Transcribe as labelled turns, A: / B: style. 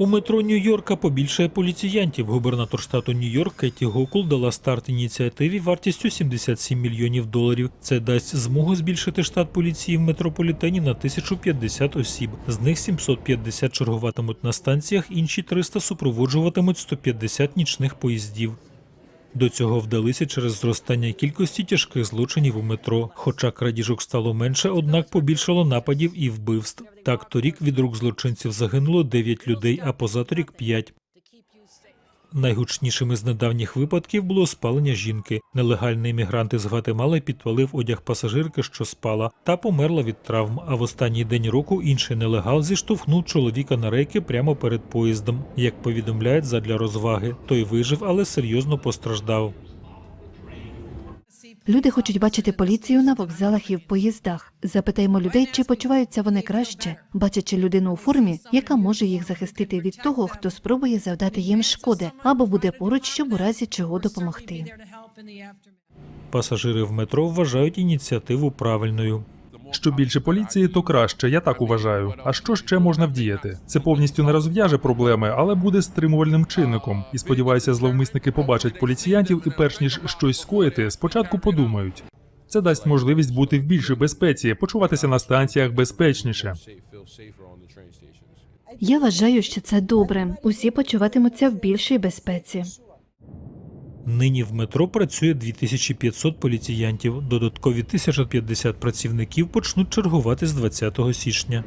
A: У метро Нью-Йорка побільшає поліціянтів. Губернатор штату Нью-Йорк Кетті Гокул дала старт ініціативі вартістю 77 мільйонів доларів. Це дасть змогу збільшити штат поліції в метрополітені на 1050 осіб. З них 750 чергуватимуть на станціях, інші 300 супроводжуватимуть 150 нічних поїздів. До цього вдалися через зростання кількості тяжких злочинів у метро. Хоча крадіжок стало менше, однак побільшало нападів і вбивств. Так, торік від рук злочинців загинуло 9 людей, а позаторік 5. Найгучнішими з недавніх випадків було спалення жінки. Нелегальний мігрант із Гватемали підпалив одяг пасажирки, що спала, та померла від травм. А в останній день року інший нелегал зіштовхнув чоловіка на рейки прямо перед поїздом. Як повідомляють задля розваги, той вижив, але серйозно постраждав.
B: Люди хочуть бачити поліцію на вокзалах і в поїздах. Запитаємо людей, чи почуваються вони краще, бачачи людину у формі, яка може їх захистити від того, хто спробує завдати їм шкоди, або буде поруч, щоб у разі чого допомогти.
A: Пасажири в метро вважають ініціативу правильною.
C: Що більше поліції, то краще, я так вважаю. А що ще можна вдіяти? Це повністю не розв'яже проблеми, але буде стримувальним чинником. І сподіваюся, зловмисники побачать поліціянтів і, перш ніж щось скоїти, спочатку подумають. Це дасть можливість бути в більшій безпеці, почуватися на станціях безпечніше.
B: Я вважаю, що це добре. Усі почуватимуться в більшій безпеці.
A: Нині в метро працює 2500 поліціянтів. Додаткові 1050 працівників почнуть чергувати з 20 січня.